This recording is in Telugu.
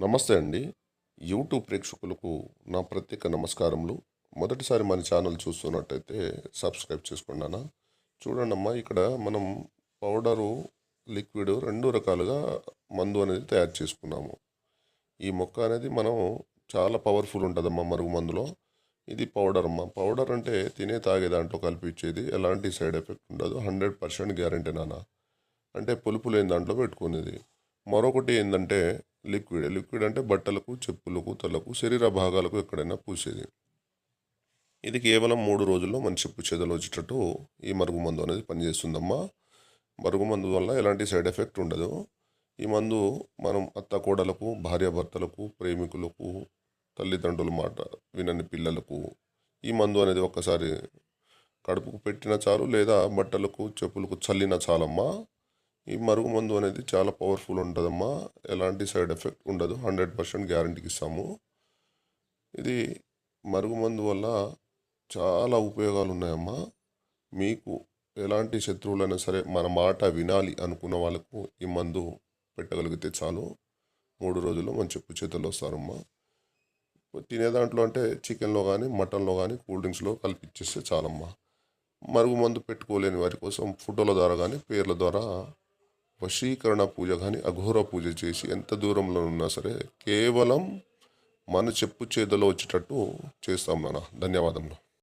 నమస్తే అండి. యూట్యూబ్ ప్రేక్షకులకు నా ప్రత్యేక నమస్కారములు. మొదటిసారి మన ఛానల్ చూస్తున్నట్టయితే సబ్స్క్రైబ్ చేసుకోండి అన్న చూడండి అమ్మా ఇక్కడ మనం పౌడరు లిక్విడ్ రెండు రకాలుగా మందు అనేది తయారు చేసుకున్నాము. ఈ మొక్క అనేది మనం చాలా పవర్ఫుల్ ఉంటుందమ్మా మరుగు మందులో. ఇది పౌడర్ అమ్మా. పౌడర్ అంటే తినే తాగే దాంట్లో కలిపి ఇచ్చేది ఎలాంటి సైడ్ ఎఫెక్ట్ ఉండదు. హండ్రెడ్ పర్సెంట్ గ్యారంటీ నాన్న. అంటే పులుపు లేని దాంట్లో పెట్టుకునేది. మరొకటి ఏంటంటే లిక్విడ్. లిక్విడ్ అంటే బట్టలకు చెప్పులకు తలకు శరీర భాగాలకు ఎక్కడైనా పూసేది. ఇది కేవలం మూడు రోజుల్లో మనిషి పుచ్చేదలు వచ్చేటట్టు ఈ మరుగు మందు అనేది పనిచేస్తుందమ్మా. మరుగు మందు వల్ల ఎలాంటి సైడ్ ఎఫెక్ట్ ఉండదు. ఈ మందు మనం అత్త కోడలకు భార్యాభర్తలకు ప్రేమికులకు తల్లిదండ్రుల మాట వినని పిల్లలకు ఈ మందు అనేది ఒక్కసారి కడుపుకు పెట్టిన చాలు లేదా బట్టలకు చెప్పులకు చల్లిన చాలమ్మా. ఈ మరుగు మందు అనేది చాలా పవర్ఫుల్ ఉంటుందమ్మా. ఎలాంటి సైడ్ ఎఫెక్ట్ ఉండదు. హండ్రెడ్ పర్సెంట్ గ్యారంటీకి ఇస్తాము. ఇది మరుగు మందు వల్ల చాలా ఉపయోగాలు ఉన్నాయమ్మా. మీకు ఎలాంటి శత్రువులైనా సరే మన మాట వినాలి అనుకున్న వాళ్ళకు ఈ మందు పెట్టగలిగితే చాలు. మూడు రోజుల్లో మన చెప్పు చేతుల్లో వస్తారమ్మా. తినే దాంట్లో అంటే చికెన్లో కానీ మటన్లో కానీ కూల్ డ్రింక్స్లో కలిపిచ్చేస్తే చాలమ్మా. మరుగు మందు పెట్టుకోలేని వారి కోసం ఫోటోల ద్వారా కానీ పేర్ల ద్వారా వశీకరణ పూజ కానీ అఘోర పూజ చేసి ఎంత దూరంలో ఉన్నా సరే కేవలం మన చెప్పు చేతిలో వచ్చేటట్టు చేస్తాం నాన్న. ధన్యవాదములు.